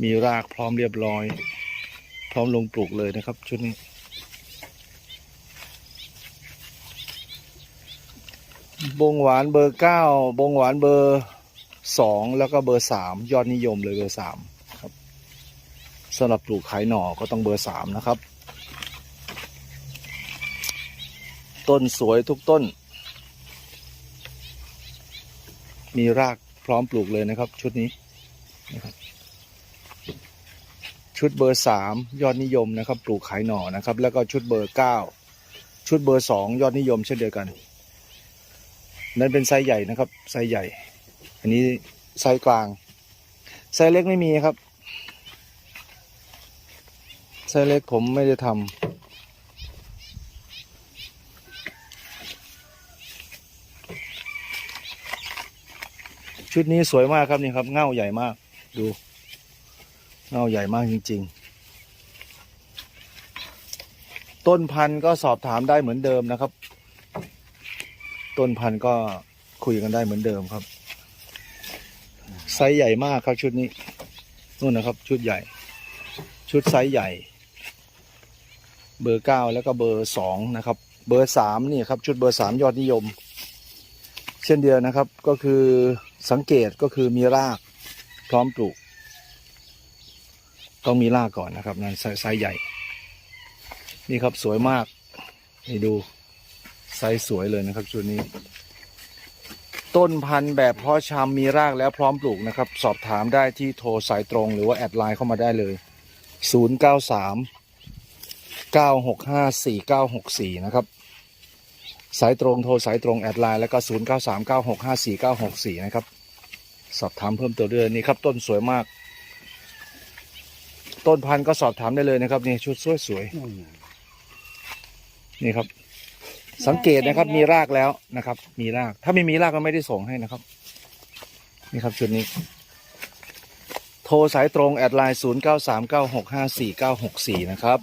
มีรากพร้อมเรียบร้อย พร้อมลงปลูกเลยนะครับ ชุดนี้ บงหวานเบอร์เก้าบงหวานเบอร์สองแล้วก็เบอร์สามยอดนิยมเลยเบอร์สามครับสำหรับปลูกขายหน่อก็ต้องเบอร์สามนะครับ ต้นสวยทุกต้น มีรากพร้อมปลูกเลยนะครับ ชุดนี้นะครับ ชุดเบอร์สามยอดนิยมนะครับ ปลูกขายหน่อนะครับ แล้วก็ชุดเบอร์เก้าชุดเบอร์สองยอดนิยมเช่นเดียวกัน นั่นเป็นไซส์ใหญ่นะครับไซส์ใหญ่ อันนี้ไซส์กลางไซส์เล็กไม่มีครับไซส์เล็กผมไม่ได้ทำชุดนี้สวยมากครับนี่ครับเง่าใหญ่มากดู เงาใหญ่มากจริง ๆ ต้นพันธุ์ก็สอบถามได้เหมือนเดิมนะครับ ต้นพันธุ์ก็คุยกันได้เหมือนเดิมครับ ไซส์ใหญ่มากครับชุดนี้นู่นนะครับ ชุดใหญ่ ชุดไซส์ใหญ่ เบอร์เก้าแล้วก็เบอร์สองนะครับ เบอร์สามนี่ครับ ชุดเบอร์สามยอดนิยม เช่นเดียวนะครับก็คือสังเกตก็คือมีรากพร้อมปลูก ต้องมีรากก่อนนะครับนั่นไซส์ไซใหญ่ นี่ครับสวยมากนี่ดูไซส์สวยเลยนะครับชุดนี้ ต้นพันธุ์แบบเพาะชำมีรากแล้วพร้อมปลูกนะครับ สอบถามได้ที่โทรสายตรงหรือว่าแอดไลน์เข้ามาได้เลย 093 965 4964 นะครับ สายตรงโทรสายตรงแอดไลน์แล้วก็ 093 965 4964 นะครับ สอบถามเพิ่มเติมด้วยนี่ครับต้นสวยมาก ต้นพันธุ์ก็สอบถามได้เลยนะครับนี่ชุดสวยสวยๆนี่ครับ สังเกตนะครับ มีรากแล้วนะครับ มีราก ถ้าไม่มีรากก็ไม่ได้ส่งให้นะครับ นี่ครับชุดนี้ โทรสายตรงแอดไลน์0 9 3 9 6 5 4 9 6 4นะครับ